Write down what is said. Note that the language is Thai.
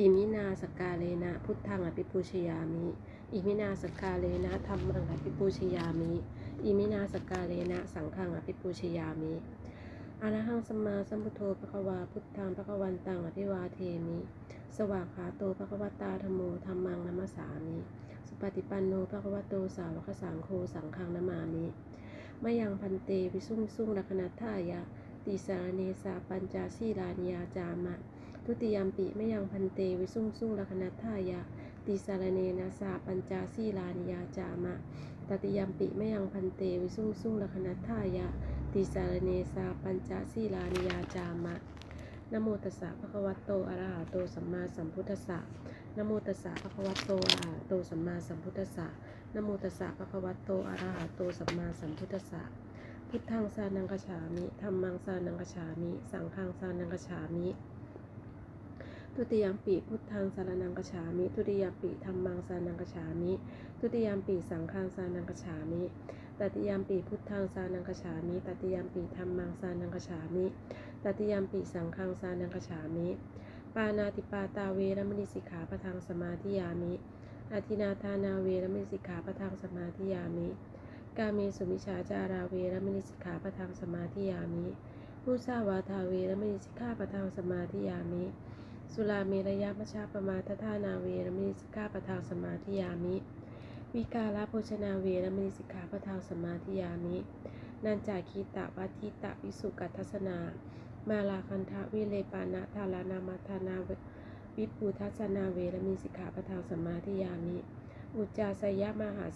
อิมินาสกกาเลนะ พุทธังอภิปูชยามิ อิมินาสกกาเลนะธรรมังอภิปูชยามิ อิมินาสกกาเลนะสังฆังอภิปูชยามิอะระหังสัมมาสัมพุทโธภควาพุทธังภควันตังอภิวาเทมิ สวากขาโตภควตาธรรมโมธรรมังนัมสามิ สุปฏิปันโนภควโตสาวกสังโฆสังฆังนามามิมยังพันเตวิสุงสุงลักนัทธายะ ติสารเนสาปัญจสีลานิยาจามะ ทุติยมปิมยังพันเตวิสุงสุงลักนัทายะ ติสารเนนะสาปัญจสีลานิยาจามะ ตติยมปิมยังพันเตวิสุงสุงลักนัทายะ ติสารเนสาปัญจสีลานิยาจามะนโมตัสสะภะคะวะโตอะระหะโตสัมมาสัมพุทธัสสะนโมตัสสะภะคะวะโตอะระหะโตสัมมาสัมพุทธัสสะนโมตัสสะภะคะวะโตอะระหะโตสัมมาสัมพุทธัสสะ พุทธังสานังกฉามิธัมมังสานังกฉามิ สังฆังสานังกฉามิทุติยมปีพุทธังสารนังกฉามิทุติยมปีธัมมังสานังกฉามิทุติยมปีสังฆังสานังกฉามิตติยมปีพุทธังสานังกฉามิตติยมปีธัมมังสานังกฉามิตติยมปีสังฆังสานังกฉามิ ปานาติปาตาเวรมณีสิกขาปะทังสมาธิยามิอาทินาทานาเวรมณีสิกขาปะทังสมาธิยามิ กาเมสุมิชาจาราเวรมณีสิกขาปะทังสมาธิยามิมุสาวาทาเวรมณีสิกขาปะทังสมาธิยามิ สุราเมรยะมชาปมาทธานาเวรมณีสิกขาปะทังสมาธิยามิ วิกาลโภชนาเวรมณีสิกขาปะทังสมาธิยามิ นันจาคีตะวัทิตะวิสุกัทัสนา มาลาคันทะวิเลปานะทารานามาทานาวิปูทัสนาเวรมีสิกขาปะทังสมาธิยามิ อุจจาสยมหา